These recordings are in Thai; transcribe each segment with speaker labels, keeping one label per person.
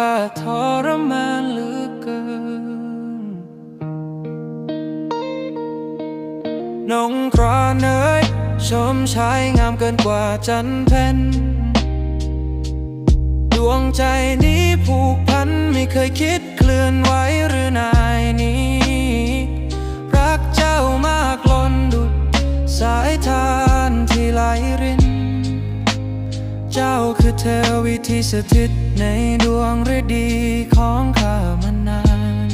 Speaker 1: ข้าทรมานเหลือเกินนงกรานเอ๋ยชมชายงามเกินกว่าจันเพนดวงใจนี้ผูกพันไม่เคยคิดเคลื่อนไหวหรือนา ธอวิธีสถิตในดวงฤดีของข้ามานาน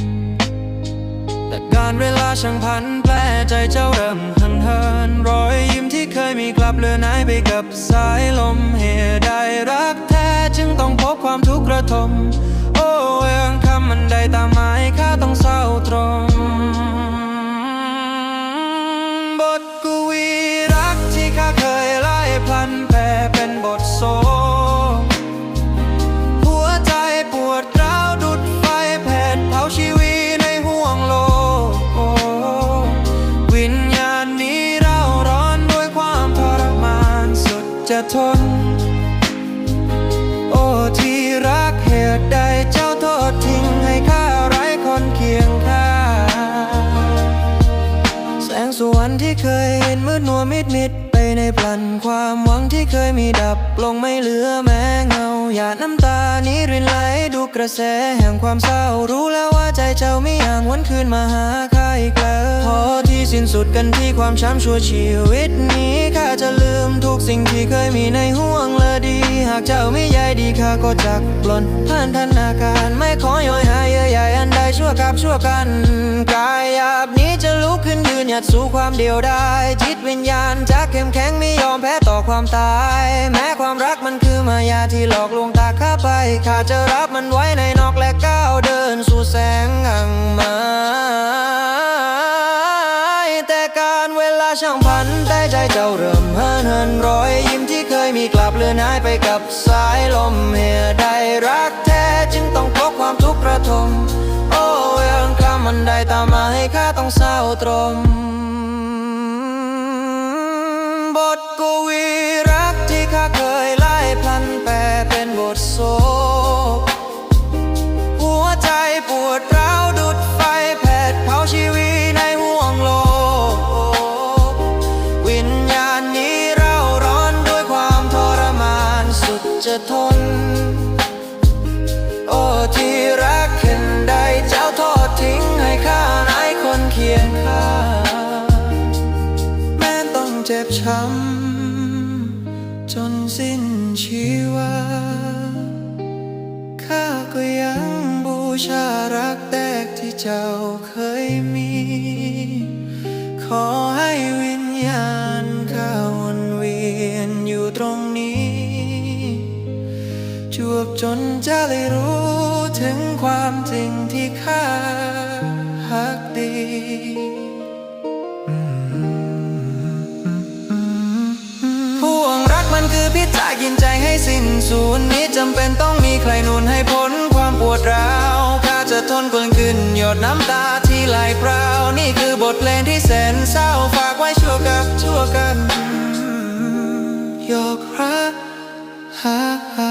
Speaker 1: แต่การเวลาช่างพันแปรใจเจ้าเริ่มหันเหินรอยยิ้มที่เคยมีกลับเลือนหายไปกับสายลมเหตุใดรักแท้จึงต้องพบความทุกข์ระท จะทน โอ้ที่รักเหตุใดเจ้าโทษทิ้งให้ข้าไร้คนเคียงข้างแสงสวรรค์ที่เคยเห็นมืดมัวมิดมิดไปในพลันความหวังที่เคยมีดับลงไม่เหลือแม้เงาหยาดน้ำตานี้รินไหลดูกระแสแห่งความเศร้ารู้แล้วว่าใจเจ้าไม่อยากวนคืนมาหาข้าอีกแล้วพอที่สิ้นสุดกันที่ความช้ำชั่วชีวิตนี้ข้าจะลืม ทุกสิ่งที่เคยมีในห่วงและดี หากเจ้าไม่ใยดีข้าก็จักปลนผ่านธนาการไม่ขอย่อยหายเยื่อใยอันใดชั่วกับชั่วกัน กายหยาบนี้จะลุกขึ้นยืนหยัดสู่ความเดียวดายจิตวิญญาณจะเข้มแข็งไม่ยอมแพ้ต่อความตาย แม้ความรักมันคือมายาที่หลอกลวงตาข้าไปข้าจะรับมันไว้ในนอกและก้าวเดินสู่แสงอังมาแต่การเวลาช่างพันแต่ใจเจ้าเริ่ม เหินเหินรอยยิ้มที่เคยมีกลับเลือนหายไปกับสายลมเหตุใดรักแท้จึงต้องพบความทุกข์ระทม โอ้ยังคำมันได้ตามมาให้ข้าต้องเศร้าตรม บทกวี จะทน โอ้ที่รักเห็นใดเจ้าทอดทิ้งให้ข้าไร้คนเคียงข้าแม้ต้องเจ็บช้ำจนสิ้นชีวาข้าก็ยังบูชารักแตกที่เจ้าเคยมี ขอให้ บจนจะได้รู้ถึงความจริงที่ข้าหักดีห่วงรักมันคือพิจะกินใจให้สิ้นสูญนี้จำเป็นต้องมีใครนุนให้พ้นความปวดร้าวข้าจะทนกลืนขึ้นหยดน้ำตาที่ไหลพราวนี่คือบทเพลงที่แสนเศร้าฝากไว้ชั่วกับชั่วกันยอกรักฮ่าฮ่า